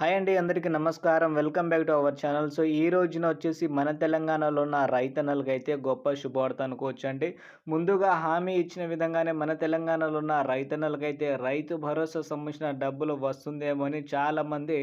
Hi అండి అందరికీ నమస్కారం. Welcome back to our channel. So ఈ రోజున వచ్చేసి మన తెలంగాణలో ఉన్న రైతన్నలకు అయితే గొప్ప శుభవార్త అనుకోవచ్చు అండి ముందుగా హామీ ఇచ్చిన విధంగానే మన తెలంగాణలో ఉన్న రైతన్నలకైతే రైతు భరోసా సంబంధించిన డబ్బులు వస్తుందేమో అని చాలామంది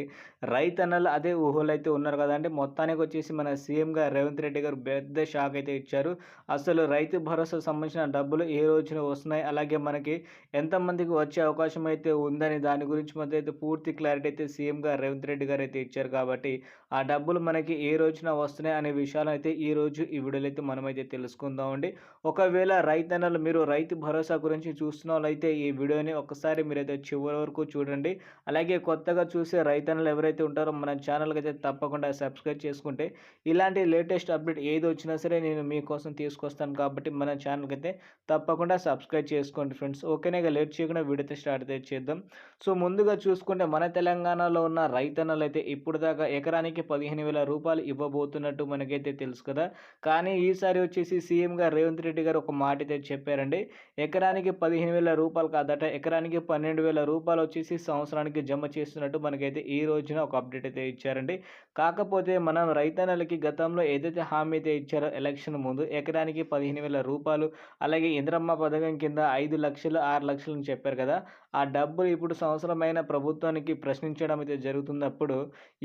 రైతన్నలు అదే ఊహలు అయితే ఉన్నారు కదండి మొత్తానికి వచ్చేసి మన సీఎం రేవంత్ రెడ్డి గారు పెద్ద షాక్ అయితే ఇచ్చారు. అసలు రైతు భరోసా సంబంధించిన డబ్బులు ఏ రోజున వస్తున్నాయి? అలాగే మనకి ఎంతమందికి వచ్చే అవకాశం అయితే ఉందని దాని గురించి మొత్తం అయితే పూర్తి క్లారిటీ అయితే సీఎంగా రేవంత్ రెడ్డి గారు అయితే ఇచ్చారు కాబట్టి ఆ డబ్బులు మనకి ఏ రోజున వస్తున్నాయి అనే విషయాలు అయితే ఈ రోజు ఈ వీడియోలో అయితే మనమైతే తెలుసుకుందామండి ఒకవేళ రైతన్నలు మీరు రైతు భరోసా గురించి చూస్తున్న వాళ్ళైతే ఈ వీడియోని ఒకసారి మీరైతే చివరి వరకు చూడండి. అలాగే కొత్తగా చూసే రైతన్నలు ఎవరైతే ఉంటారో మన ఛానల్కి అయితే తప్పకుండా సబ్స్క్రైబ్ చేసుకుంటే ఇలాంటి లేటెస్ట్ అప్డేట్ ఏది వచ్చినా సరే నేను మీకోసం తీసుకొస్తాను కాబట్టి మన ఛానల్కి అయితే తప్పకుండా సబ్స్క్రైబ్ చేసుకోండి ఫ్రెండ్స్. ఓకేనే ఇక లేట్ చేయకుండా వీడియో స్టార్ట్ అయితే చేద్దాం. సో ముందుగా చూసుకుంటే మన తెలంగాణలో ఉన్న రైతన్నలు అయితే ఇప్పుడు దాకా ఎకరానికి పదిహేను వేల రూపాయలు ఇవ్వబోతున్నట్టు మనకైతే తెలుసు కదా. కానీ ఈసారి వచ్చేసి సీఎంగా రేవంత్ రెడ్డి గారు ఒక మాట అయితే చెప్పారండి. ఎకరానికి పదిహేను వేల రూపాయలు కాదట ఎకరానికి పన్నెండు వేల రూపాయలు వచ్చేసి సంవత్సరానికి జమ చేస్తున్నట్టు మనకైతే ఈ రోజున ఒక అప్డేట్ అయితే ఇచ్చారండి. కాకపోతే మనం రైతన్నలకి గతంలో ఏదైతే హామీ అయితే ఇచ్చారో ఎలక్షన్ ముందు ఎకరానికి పదిహేను వేల రూపాయలు అలాగే ఇంద్రమ్మ పథకం కింద ఐదు లక్షలు ఆరు లక్షలు అని చెప్పారు కదా. ఆ డబ్బులు ఇప్పుడు సంవత్సరమైన ప్రభుత్వానికి ప్రశ్నించడం అయితే జరుగుతుంది. జరుగుతున్నప్పుడు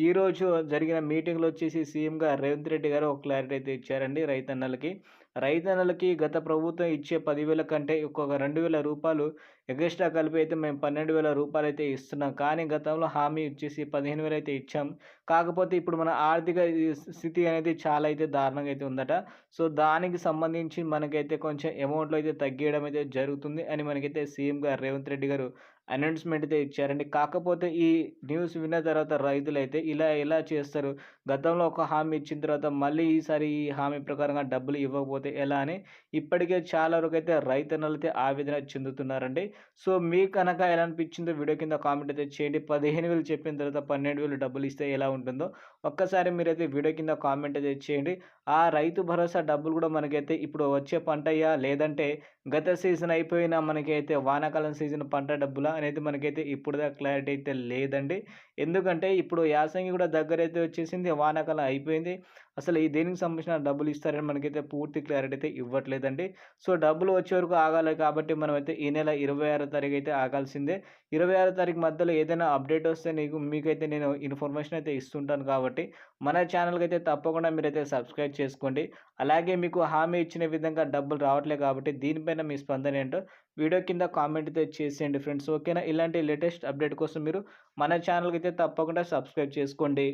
ఈరోజు జరిగిన మీటింగ్లో వచ్చేసి సీఎంగా రేవంత్ రెడ్డి గారు ఒక క్లారిటీ అయితే ఇచ్చారండి రైతన్నలకి. రైతన్నలకి గత ప్రభుత్వం ఇచ్చే పదివేల కంటే ఒక్కొక్క రెండు వేల రూపాయలు ఎగస్ట్రా కలిపి అయితే మేము పన్నెండు వేల రూపాయలు అయితే ఇస్తున్నాం. కానీ గతంలో హామీ ఇచ్చేసి పదిహేను వేలు అయితే ఇచ్చాం. కాకపోతే ఇప్పుడు మన ఆర్థిక స్థితి అనేది చాలా అయితే దారుణంగా అయితే ఉందట. సో దానికి సంబంధించి మనకైతే కొంచెం అమౌంట్లో అయితే తగ్గియడం అయితే జరుగుతుంది అని మనకైతే సీఎం గారు రేవంత్ రెడ్డి గారు అనౌన్స్మెంట్ అయితే ఇచ్చారండి. కాకపోతే ఈ న్యూస్ విన్న తర్వాత రైతులు అయితే ఇలా ఎలా చేస్తారు. గతంలో ఒక హామీ ఇచ్చిన తర్వాత మళ్ళీ ఈసారి ఈ హామీ ప్రకారంగా డబ్బులు ఇవ్వకపోతే ఎలా అని ఇప్పటికే చాలా వరకు అయితే రైతన్నలైతే ఆవేదన చెందుతున్నారండి. సో మీకు కనుక ఎలా అనిపించిందో వీడియో కింద కామెంట్ అయితే చేయండి. పదిహేను వేలు చెప్పిన తర్వాత పన్నెండు వేలు డబ్బులు ఇస్తే ఎలా ఉంటుందో ఒక్కసారి మీరైతే వీడియో కింద కామెంట్ అయితే చేయండి. ఆ రైతు భరోసా డబ్బులు కూడా మనకైతే ఇప్పుడు వచ్చే పంటయ్యా? లేదంటే గత సీజన్ అయిపోయిన మనకైతే వానాకాలం సీజన్ పంట డబ్బులా? అనేది మనకైతే ఇప్పుడు క్లారిటీ అయితే లేదండి. ఎందుకంటే ఇప్పుడు యాసంగి కూడా దగ్గర అయితే వచ్చేసింది వానాకాలం అయిపోయింది. అసలు ఈ దేనికి సంబంధించిన డబ్బులు ఇస్తారని మనకైతే పూర్తి క్లారిటీ అయితే ఇవ్వట్లేదండి. సో డబ్బులు వచ్చే వరకు ఆగాలి కాబట్టి మనమైతే ఈ నెల ఇరవై ఆరో తారీఖు అయితే ఆగాల్సిందే. ఇరవై ఆరో తారీఖు మధ్యలో ఏదైనా అప్డేట్ వస్తే నీకు మీకైతే నేను ఇన్ఫర్మేషన్ అయితే ఇస్తుంటాను కాబట్టి మన ఛానల్కి అయితే తప్పకుండా మీరైతే సబ్స్క్రైబ్ చేసుకోండి. అలాగే మీకు హామీ ఇచ్చిన విధంగా డబ్బులు రావట్లేదు కాబట్టి దీనిపైన మీ స్పందన ఏంటో వీడియో కింద కామెంట్ అయితే చేసేయండి ఫ్రెండ్స్ ఓకే? ఓకేనా? ఇలాంటి లేటెస్ట్ అప్డేట్ కోసం మీరు మన ఛానల్కి అయితే తప్పకుండా సబ్స్క్రైబ్ చేసుకోండి.